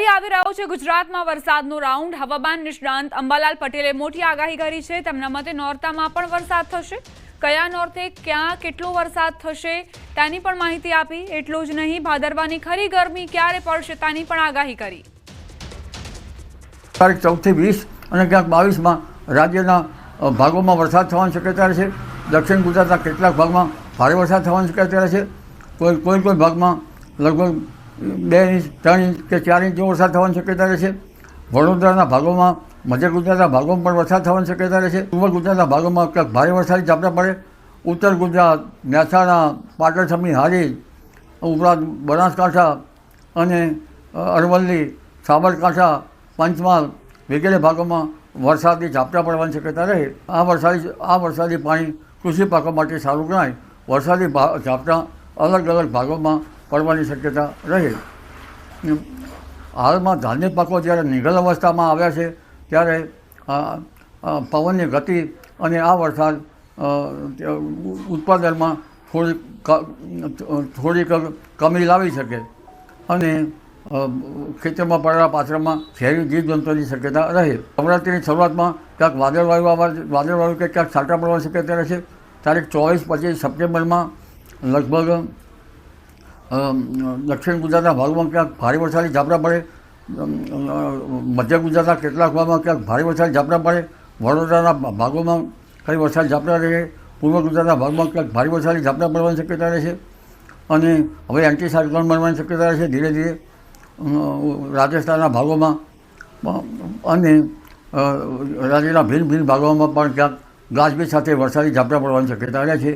ફરી આવી રહ્યો છે ગુજરાતમાં વરસાદનો રાઉન્ડ. હવામાન નિષ્ણાંત અંબાલાલ પટેલે મોટી આગાહી કરી છે. તેમના મતે નોરતામાં પણ વરસાદ થશે. કયા નોરતે ક્યાં કેટલો વરસાદ થશે તેની પણ માહિતી આપી. એટલું જ નહીં, ભાદરવાની ખરી ગરમી ક્યારે પડશે તેની પણ આગાહી કરી. તારીખ ચૌદથી વીસ અને ક્યાંક બાવીસમાં રાજ્યના ભાગોમાં વરસાદ થવાની શક્યતા છે. દક્ષિણ ગુજરાતના કેટલાક ભાગમાં ભારે વરસાદ થવાની શક્યતા છે. કોઈ કોઈ કોઈ ભાગમાં લગભગ બે ઇંચ, ત્રણ ઇંચ કે ચાર ઇંચ વરસાદ થવાની શક્યતા રહેશે. વડોદરાના ભાગોમાં, મધ્ય ગુજરાતના ભાગોમાં પણ વરસાદ થવાની શક્યતા રહેશે. પૂર્વ ગુજરાતના ભાગોમાં ક્યાંક ભારે વરસાદી ઝાપટા પડે. ઉત્તર ગુજરાત, મહેસાણા, પાટણ સમી હારી, ઉપરાંત બનાસકાંઠા અને અરવલ્લી, સાબરકાંઠા, પંચમહાલ વગેરે ભાગોમાં વરસાદી ઝાપટા પડવાની શક્યતા રહે. આ વરસાદી આ વરસાદી પાણી કૃષિ પાકો માટે સારું ગણાય. વરસાદી ઝાપટા અલગ અલગ ભાગોમાં પડવાની શક્યતા રહે હાલમાં ધાન્ય પાકો જ્યારે નિગલ અવસ્થામાં આવ્યા છે, ત્યારે પવનની ગતિ અને આ વરસાદ ઉત્પાદનમાં થોડી ક- થોડીક કમી લાવી શકે. અને ખેતરમાં પડેલા પાત્રમાં ઝેરી જીવજંતુની શક્યતા રહે. નવરાત્રિની શરૂઆતમાં ક્યાંક વાદળવાયુ આવવા વાદળવાયુ કે ક્યાંક છાંટા પડવાની શક્યતા રહેશે તારીખ ચોવીસ પચીસ સપ્ટેમ્બરમાં લગભગ દક્ષિણ ગુજરાતના ભાગમાં ક્યાંક ભારે વરસાદી ઝાપટા પડે મધ્ય ગુજરાતના કેટલાક ભાગમાં ક્યાંક ભારે વરસાદી ઝાપટા પડે, વડોદરાના ભાગોમાં કંઈ વરસાદ ઝાપટા રહે, પૂર્વ ગુજરાતના ભાગમાં ક્યાંક ભારે વરસાદી ઝાપટા પડવાની શક્યતા રહેશે અને હવે એન્ટી સાયક્લોન બનવાની શક્યતા રહેશે ધીરે ધીરે રાજસ્થાનના ભાગોમાં, અને રાજ્યના ભિન્ન ભિન્ન ભાગોમાં પણ ક્યાંક ગાજવીજ સાથે વરસાદી ઝાપટા પડવાની શક્યતા રહે છે.